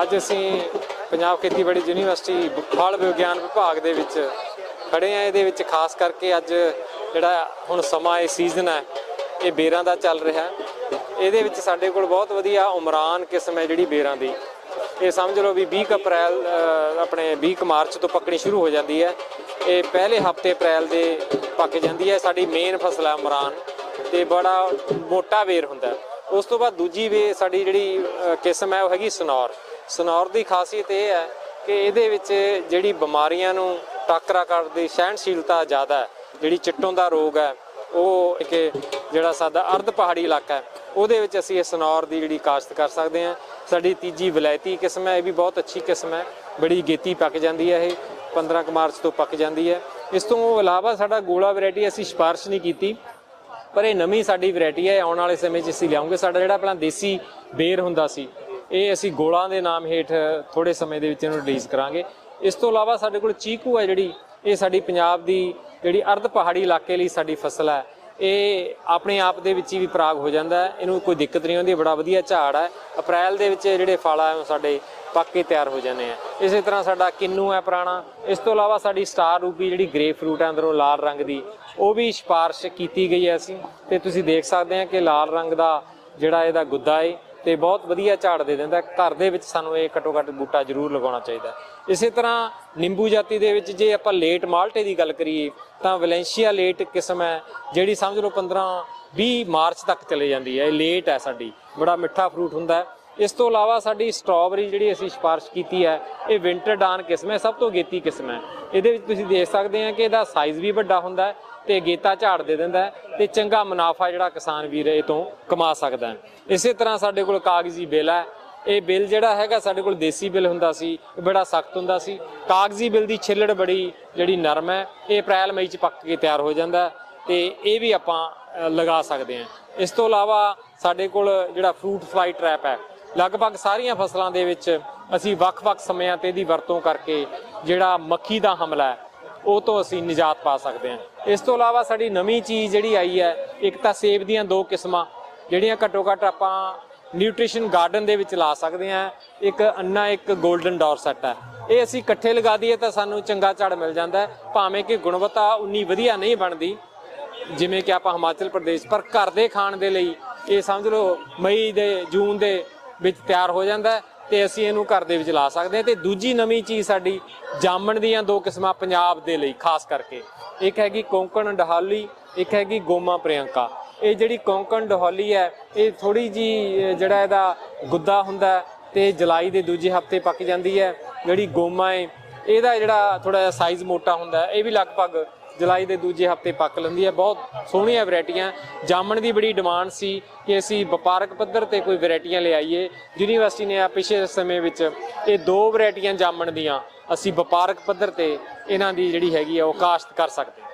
ਅੱਜ ਅਸੀਂ ਪੰਜਾਬ ਖੇਤੀਬਾੜੀ ਯੂਨੀਵਰਸਿਟੀ ਫਲ ਵਿਗਿਆਨ ਵਿਭਾਗ ਦੇ ਵਿੱਚ ਖੜੇ ਆ ਇਹਦੇ ਵਿੱਚ ਖਾਸ ਕਰਕੇ ਅੱਜ ਜਿਹੜਾ ਹੁਣ ਸਮਾਂ ਇਹ ਸੀਜ਼ਨ ਹੈ, ਇਹ ਬੇਰਾਂ ਦਾ ਚੱਲ ਰਿਹਾ ਇਹਦੇ ਵਿੱਚ ਸਾਡੇ ਕੋਲ ਬਹੁਤ ਵਧੀਆ ਉਮਰਾਨ ਕਿਸਮ ਹੈ ਜਿਹੜੀ ਬੇਰਾਂ ਦੀ। ਇਹ ਸਮਝ ਲਓ ਵੀ 20 ਕੁ ਅਪ੍ਰੈਲ ਆਪਣੇ 20 ਕੁ ਮਾਰਚ ਤੋਂ ਪੱਕਣੀ ਸ਼ੁਰੂ ਹੋ ਜਾਂਦੀ ਹੈ। ਇਹ ਪਹਿਲੇ ਹਫ਼ਤੇ ਅਪ੍ਰੈਲ ਦੇ ਪੱਕ ਜਾਂਦੀ ਹੈ। ਸਾਡੀ ਮੇਨ ਫਸਲ ਹੈ ਉਮਰਾਨ ਤੇ ਬੜਾ ਮੋਟਾ ਵੇਰ ਹੁੰਦਾ ਉਸ ਤੋਂ ਬਾਅਦ ਦੂਜੀ ਵੇ ਸਾਡੀ ਜਿਹੜੀ ਕਿਸਮ ਹੈ ਉਹ ਹੈਗੀ ਸਨੌਰ। ਸਨੌਰ ਦੀ ਖਾਸੀਅਤ ਇਹ ਹੈ ਕਿ ਇਹਦੇ ਵਿੱਚ ਜਿਹੜੀ ਬਿਮਾਰੀਆਂ ਨੂੰ ਟਾਕਰਾ ਕਰਦੀ ਸਹਿਣਸ਼ੀਲਤਾ ਜ਼ਿਆਦਾ ਹੈ, ਜਿਹੜੀ ਚਿੱਟੋਂ ਦਾ ਰੋਗ ਹੈ, ਉਹ ਇੱਕ ਜਿਹੜਾ ਸਾਡਾ ਅਰਧ ਪਹਾੜੀ ਇਲਾਕਾ ਹੈ, ਉਹਦੇ ਵਿੱਚ ਅਸੀਂ ਇਹ ਸਨੌਰ ਦੀ ਜਿਹੜੀ ਕਾਸ਼ਤ ਕਰ ਸਕਦੇ ਹਾਂ। ਸਾਡੀ ਤੀਜੀ ਵਿਲਾਇਤੀ ਕਿਸਮ ਹੈ, ਇਹ ਵੀ ਬਹੁਤ ਅੱਛੀ ਕਿਸਮ ਹੈ, ਬੜੀ ਗੇਤੀ ਪੱਕ ਜਾਂਦੀ ਹੈ ਇਹ 15 ਕੁ ਮਾਰਚ ਤੋਂ ਪੱਕ ਜਾਂਦੀ ਹੈ। ਇਸ ਤੋਂ ਇਲਾਵਾ ਸਾਡਾ ਗੋਲਾ ਵੈਰਾਈਟੀ ਅਸੀਂ ਸਿਫਾਰਿਸ਼ ਨਹੀਂ ਕੀਤੀ, ਪਰ ਇਹ ਨਵੀਂ ਸਾਡੀ ਵੈਰਾਈਟੀ ਹੈ, ਆਉਣ ਵਾਲੇ ਸਮੇਂ 'ਚ ਅਸੀਂ ਲਿਆਉਂਗੇ। ਸਾਡਾ ਜਿਹੜਾ ਪਹਿਲਾਂ ਦੇਸੀ ਬੇਰ ਹੁੰਦਾ ਸੀ ਇਹ ਅਸੀਂ ਗੋਲਾਂ ਦੇ ਨਾਮ ਹੇਠ ਥੋੜੇ ਸਮੇਂ ਦੇ ਵਿੱਚ ਇਹਨੂੰ ਰਿਲੀਜ਼ ਕਰਾਂਗੇ। ਇਸ ਤੋਂ ਇਲਾਵਾ ਸਾਡੇ ਕੋਲ ਚੀਕੂ ਹੈ ਜਿਹੜੀ, ਇਹ ਸਾਡੀ ਪੰਜਾਬ ਦੀ ਜਿਹੜੀ ਅਰਧ ਪਹਾੜੀ ਇਲਾਕੇ ਲਈ ਸਾਡੀ ਫਸਲ ਹੈ। ਇਹ ਆਪਣੇ ਆਪ ਦੇ ਵਿੱਚ ਹੀ ਵੀ ਪਰਾਗ ਹੋ ਜਾਂਦਾ ਹੈ। ਇਹਨੂੰ ਕੋਈ ਦਿੱਕਤ ਨਹੀਂ ਆਉਂਦੀ ਬੜਾ ਵਧੀਆ ਝਾੜ ਹੈ। ਅਪ੍ਰੈਲ ਦੇ ਵਿੱਚ ਜਿਹੜੇ ਫਲ ਆ, ਉਹ ਸਾਡੇ ਪੱਕ ਕੇ ਤਿਆਰ ਹੋ ਜਾਂਦੇ ਆ। ਇਸੇ ਤਰ੍ਹਾਂ ਸਾਡਾ ਕਿੰਨੂ ਹੈ ਪੁਰਾਣਾ। ਇਸ ਤੋਂ ਇਲਾਵਾ ਸਾਡੀ ਸਟਾਰ ਰੂਬੀ ਜਿਹੜੀ ਗ੍ਰੇਪ ਫਰੂਟ ਹੈ ਅੰਦਰੋਂ ਲਾਲ ਰੰਗ ਦੀ, ਉਹ ਵੀ ਸਿਫਾਰਿਸ਼ ਕੀਤੀ ਗਈ ਹੈ ਅਸੀਂ। ਤੇ ਤੁਸੀਂ ਦੇਖ ਸਕਦੇ ਆ ਕਿ ਲਾਲ ਰੰਗ ਦਾ ਜਿਹੜਾ ਇਹਦਾ ਗੁੱਦਾ ਹੈ ਤੇ ਬਹੁਤ ਵਧੀਆ ਝਾੜ ਦੇ ਦਿੰਦਾ। ਘਰ ਦੇ ਵਿੱਚ ਸਾਨੂੰ ਇਹ ਘੱਟੋ ਘੱਟ ਬੂਟਾ ਜ਼ਰੂਰ ਲਗਾਉਣਾ ਚਾਹੀਦਾ। ਇਸੇ ਤਰ੍ਹਾਂ ਨਿੰਬੂ ਜਾਤੀ ਦੇ ਵਿੱਚ ਜੇ ਆਪਾਂ ਲੇਟ ਮਾਲਟੇ ਦੀ ਗੱਲ ਕਰੀਏ, ਤਾਂ ਵੈਲੈਂਸ਼ੀਆ ਲੇਟ ਕਿਸਮ ਹੈ, ਜਿਹੜੀ ਸਮਝ ਲਓ 15 20 ਮਾਰਚ ਤੱਕ ਚਲੇ ਜਾਂਦੀ ਹੈ। ਇਹ ਲੇਟ ਹੈ ਸਾਡੀ, ਬੜਾ ਮਿੱਠਾ ਫਰੂਟ ਹੁੰਦਾ ਇਸ ਤੋਂ ਇਲਾਵਾ ਸਾਡੀ ਸਟ੍ਰਾਬੇਰੀ ਜਿਹੜੀ ਅਸੀਂ ਸਿਫਾਰਿਸ਼ ਕੀਤੀ ਹੈ, ਇਹ ਵਿੰਟਰ ਡਾਨ ਕਿਸਮ ਹੈ, ਸਭ ਤੋਂ ਗੇਤੀ ਕਿਸਮ ਹੈ। ਇਹਦੇ ਵਿੱਚ ਤੁਸੀਂ ਦੇਖ ਸਕਦੇ ਆ ਕਿ ਇਹਦਾ ਸਾਈਜ਼ ਵੀ ਵੱਡਾ ਹੁੰਦਾ ਹੈ ਤੇ ਗੇਤਾ ਝਾੜ ਦੇ ਦਿੰਦਾ ਹੈ ਤੇ ਚੰਗਾ ਮੁਨਾਫਾ ਜਿਹੜਾ ਕਿਸਾਨ ਵੀਰ ਇਹ ਤੋਂ ਕਮਾ ਸਕਦਾ ਇਸੇ ਤਰ੍ਹਾਂ ਸਾਡੇ ਕੋਲ ਕਾਗਜ਼ੀ ਬਿੱਲ ਹੈ। ਇਹ ਬਿੱਲ ਜਿਹੜਾ ਹੈਗਾ ਸਾਡੇ ਕੋਲ ਦੇਸੀ ਬਿੱਲ ਹੁੰਦਾ ਸੀ, ਇਹ ਬੜਾ ਸਖਤ ਹੁੰਦਾ ਸੀ। ਕਾਗਜ਼ੀ ਬਿੱਲ ਦੀ ਛਿੱਲੜ ਬੜੀ ਜਿਹੜੀ ਨਰਮ ਹੈ, ਇਹ ਅਪ੍ਰੈਲ, ਮਈ ਚ ਪੱਕ ਕੇ ਤਿਆਰ ਹੋ ਜਾਂਦਾ ਹੈ ਤੇ ਇਹ ਵੀ ਆਪਾਂ ਲਗਾ ਸਕਦੇ ਹਾਂ। ਇਸ ਤੋਂ ਇਲਾਵਾ ਸਾਡੇ ਕੋਲ ਜਿਹੜਾ ਫਰੂਟ ਫਲਾਈ ਟ੍ਰੈਪ ਹੈ, ਲਗਭਗ ਸਾਰੀਆਂ ਫਸਲਾਂ ਦੇ ਵਿੱਚ ਅਸੀਂ ਵੱਖ-ਵੱਖ ਸਮਿਆਂ ਤੇ ਇਹਦੀ ਵਰਤੋਂ ਕਰਕੇ ਜਿਹੜਾ ਮੱਖੀ ਦਾ ਹਮਲਾ ਹੈ, ਉਹ ਤੋਂ ਅਸੀਂ ਨਿਜਾਤ ਪਾ ਸਕਦੇ ਹਾਂ। ਇਸ ਤੋਂ ਇਲਾਵਾ ਸਾਡੀ ਨਵੀਂ ਚੀਜ਼ ਜਿਹੜੀ ਆਈ ਹੈ, ਇੱਕ ਤਾਂ ਸੇਬ ਦੀਆਂ ਦੋ ਕਿਸਮਾਂ, ਜਿਹੜੀਆਂ ਘੱਟੋ ਘੱਟ ਆਪਾਂ ਨਿਊਟ੍ਰੀਸ਼ਨ ਗਾਰਡਨ ਦੇ ਵਿੱਚ ਲਾ ਸਕਦੇ ਹਾਂ। ਇੱਕ ਅੰਨਾ, ਇੱਕ 골ਡਨ ਡੋਰਸੈਟ ਹੈ। ਇਹ ਅਸੀਂ ਇਕੱਠੇ ਲਗਾ ਦਈਏ ਤਾਂ ਸਾਨੂੰ ਚੰਗਾ ਝਾੜ ਮਿਲ ਜਾਂਦਾ ਹੈ, ਭਾਵੇਂ ਕਿ ਗੁਣਵੱਤਾ ਉਨੀ ਵਧੀਆ ਨਹੀਂ ਬਣਦੀ, ਜਿਵੇਂ ਕਿ ਆਪਾਂ ਹਿਮਾਚਲ ਪ੍ਰਦੇਸ਼, ਪਰ ਘਰ ਦੇ ਖਾਣ ਦੇ ਲਈ ਇਹ ਸਮਝ ਲਓ, ਮਈ ਦੇ, ਜੂਨ ਦੇ ਵਿੱਚ ਤਿਆਰ ਹੋ ਜਾਂਦਾ ਹੈ। ਤੇ ਅਸੀਂ ਇਹਨੂੰ ਘਰ ਦੇ ਵਿੱਚ ਲਾ ਸਕਦੇ ਹਾਂ ਤੇ ਦੂਜੀ ਨਵੀਂ ਚੀਜ਼ ਸਾਡੀ ਜਾਮਣ ਦੀਆਂ ਦੋ ਕਿਸਮਾਂ ਪੰਜਾਬ ਦੇ ਲਈ, ਖਾਸ ਕਰਕੇ। ਇੱਕ ਹੈਗੀ ਕੋਂਕਣ ਡਹਾਲੀ, ਇੱਕ ਹੈਗੀ ਗੋਮਾ ਪ੍ਰਿਯੰਕਾ। ਇਹ ਜਿਹੜੀ ਕੋਂਕਣ ਡਹਾਲੀ ਹੈ, ਇਹ ਥੋੜੀ ਜੀ ਜਿਹੜਾ ਇਹਦਾ ਗੁੱਦਾ ਹੁੰਦਾ ਹੈ ਤੇ ਜੁਲਾਈ ਦੇ ਦੂਜੇ ਹਫ਼ਤੇ ਪੱਕ ਜਾਂਦੀ ਹੈ। ਜਿਹੜੀ ਗੋਮਾ ਹੈ, ਇਹਦਾ ਜਿਹੜਾ ਥੋੜਾ ਜਿਹਾ ਸਾਈਜ਼ ਮੋਟਾ ਹੁੰਦਾ ਇਹ ਵੀ ਲਗਭਗ ਜੁਲਾਈ ਦੇ ਦੂਜੇ ਹਫ਼ਤੇ ਪੱਕ ਲੈਂਦੀ ਹੈ। ਬਹੁਤ ਸੋਹਣੀਆਂ ਵੈਰਾਈਟੀਆਂ। ਜਾਮਣ ਦੀ ਬੜੀ ਡਿਮਾਂਡ ਸੀ ਕਿ ਅਸੀਂ ਵਪਾਰਕ ਪੱਧਰ ਤੇ ਕੋਈ ਵੈਰਾਈਟੀਆਂ ਲਿਆਈਏ ਯੂਨੀਵਰਸਿਟੀ ਨੇ ਆ ਪਿਛਲੇ ਸਮੇਂ ਵਿੱਚ ਇਹ ਦੋ ਵੈਰਾਈਟੀਆਂ ਜਾਮਣ ਦੀਆਂ ਅਸੀਂ ਵਪਾਰਕ ਪੱਧਰ ਤੇ ਇਹਨਾਂ ਦੀ ਜਿਹੜੀ ਹੈਗੀ ਆ, ਉਹ ਕਾਸ਼ਤ ਕਰ ਸਕਦੇ